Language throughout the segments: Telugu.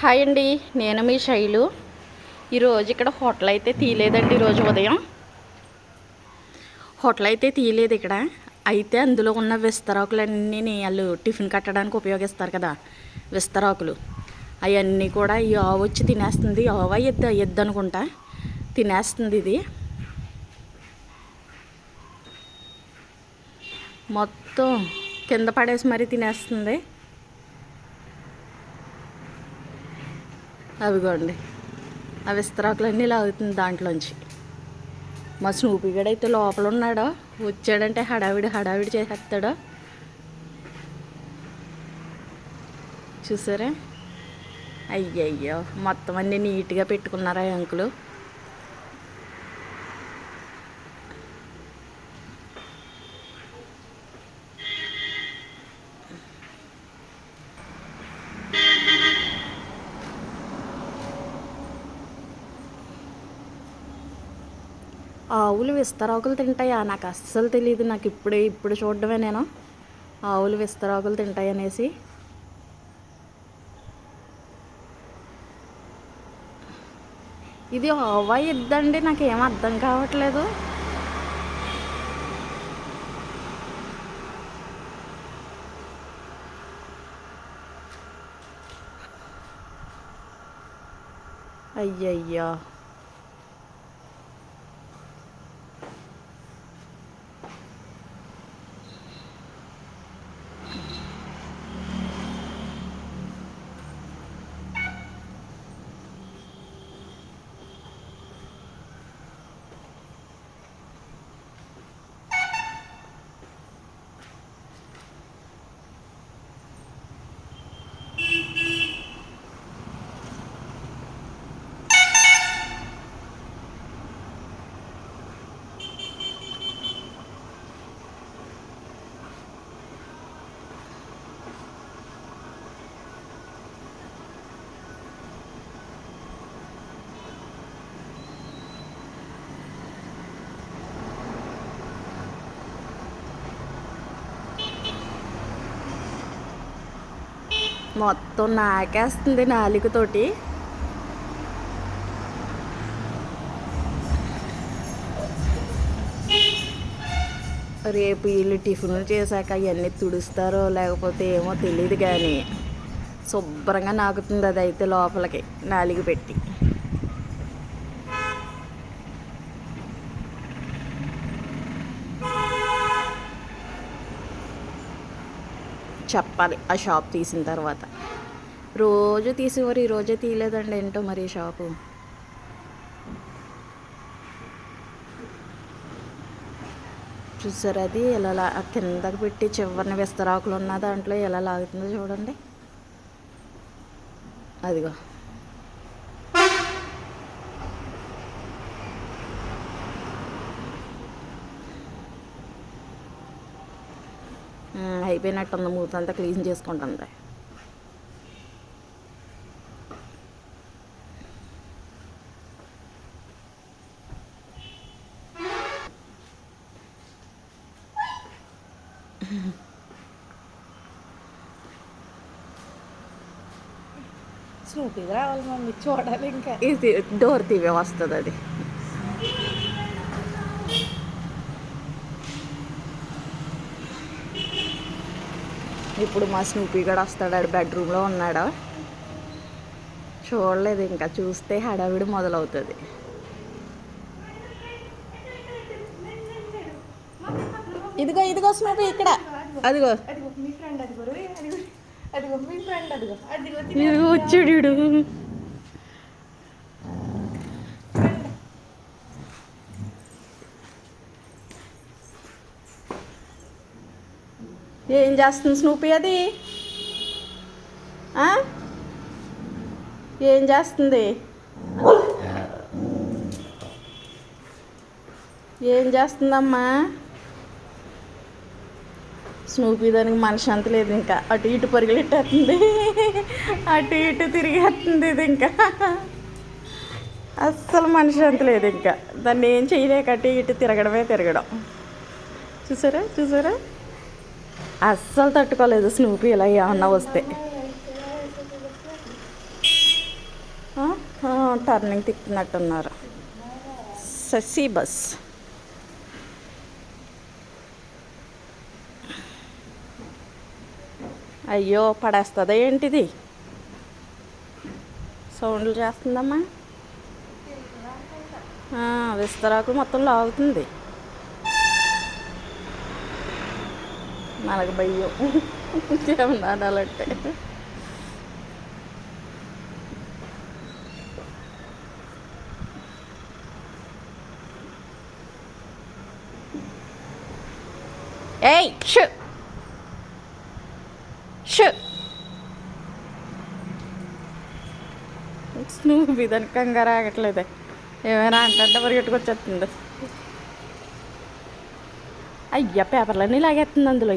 హాయ్ అండి నేను మీ శైలు. ఈరోజు ఇక్కడ హోటల్ అయితే తీయలేదండి ఈరోజు ఉదయం. హోటల్ అయితే తీయలేదు ఇక్కడ. అయితే అందులో ఉన్న విస్తరాకులన్నీ వాళ్ళు టిఫిన్ కట్టడానికి ఉపయోగిస్తారు కదా విస్తరాకులు. అవన్నీ కూడా ఈ ఆవు వచ్చి తినేస్తుంది. ఆవ ఎద్దు ఎద్దు అనుకుంటా. తినేస్తుంది ఇది. మొత్తం కింద పడేసి మరీ తినేస్తుంది. అవిగోండి. ఆ విస్తరాకులన్నీ లాగుతుంది దాంట్లోంచి. మా స్నూపిగడైతే లోపల ఉన్నాడో వచ్చాడంటే హడావిడి హడావిడి చేసేస్తాడో. చూసారా? అయ్యయ్యో మొత్తం అన్నీ నీట్గా పెట్టుకున్నారా అంకులు? ఆవులు విస్తరాకులు తింటాయా? నాకు అస్సలు తెలియదు నాకు ఇప్పుడే ఇప్పుడు చూడడమే నేను. ఆవులు విస్తరాకులు తింటాయి అనేసి. ఇది ఆవా ఇద్దండి నాకేం అర్థం కావట్లేదు. అయ్యయ్యో. あっ。మొత్తం నాకేస్తుంది నాలుగుతోటి. రేపు వీళ్ళు టిఫిన్లు చేశాక అవన్నీ తుడుస్తారో లేకపోతే ఏమో తెలియదు కానీ శుభ్రంగా నాకుతుంది అది అయితే లోపలికి నాలుగు పెట్టి. చెప్పాలి ఆ షాప్ తీసిన తర్వాత. రోజు తీసేవారు ఈరోజే తీయలేదండి ఏంటో మరి షాపు. చూసారు అది? ఎలా లా కిందకి పెట్టి చివరిని విస్తరాకులు ఉన్న దాంట్లో ఎలా లాగుతుందో చూడండి. అదిగో. అయిపోయినట్టుంది మూతంతా క్లీన్ చేసుకుంటుంది. స్నూపీగా రావాలి మమ్మీ చూడాలి ఇంకా. ఇది డోర్ తీవే వస్తుంది అది. ఇప్పుడు మా స్నూపీ గడ వస్తాడు ఆడు బెడ్రూమ్లో ఉన్నాడు. చూడలేదు ఇంకా చూస్తే హడావిడి మొదలవుతుంది. ఇదిగో ఇదిగో స్నూపీ ఇక్కడ. అదిగో. అదిగో మీ ఫ్రెండ్ అదిగో అదిగో అదిగో మీ ఫ్రెండ్ అదిగో. అదిగో వచ్చాడు ఏం చేస్తుంది స్నూపీ అది? ఏం చేస్తుంది? ఏం చేస్తుందమ్మా? స్నూపీ దానికి మనిషి అంత లేదు ఇంకా. అటు ఇటు పరిగెట్టేస్తుంది అటు ఇటు తిరిగేస్తుంది ఇది ఇంకా. అస్సలు మనిషి అంత లేదు ఇంకా. దాన్ని ఏం చేయలేక అటు ఇటు తిరగడమే తిరగడం. చూసారా? చూసారా? అస్సలు తట్టుకోలేదు. స్నూపీ ఇలా ఏమన్నా వస్తే. టర్నింగ్ తిప్పినట్టున్నారు. శశి బస్ అయ్యో పడేస్తుందా ఏంటిది? సౌండ్లు చేస్తుందమ్మా. విస్తరాకు మొత్తం లాగుతుంది. మనకు భయం ఏమన్నా అనాలంటే ఏయ్ షు. షు. నువ్వు దానికి కంగారు ఆగట్లేదే ఏమైనా అంటే పరిగెట్టుకొచ్చేస్తుంది. అయ్యా పేపర్లన్నీ లాగేస్తుంది అందులో.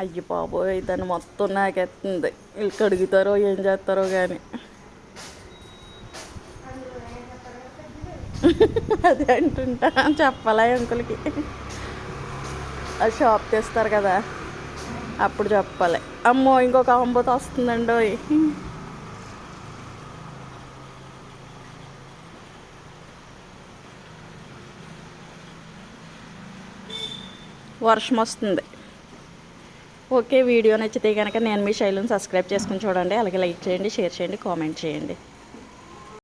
అయ్యి బాబోయ్ దాన్ని మొత్తం నాకెత్తుంది. వీళ్ళు కడుగుతారో ఏం చేస్తారో కానీ అదే అంటుంటా చెప్పాలా అంకులకి. ఆ షాప్ తెస్తారు కదా అప్పుడు చెప్పాలి. అమ్మో ఇంకొక అంబోత వస్తుందండి వర్షం వస్తుంది. ఓకే వీడియో నచ్చితే కనుక నేను మీ శైలిని సబ్స్క్రైబ్ చేసుకుని చూడండి. అలాగే లైక్ చేయండి షేర్ చేయండి కామెంట్ చేయండి.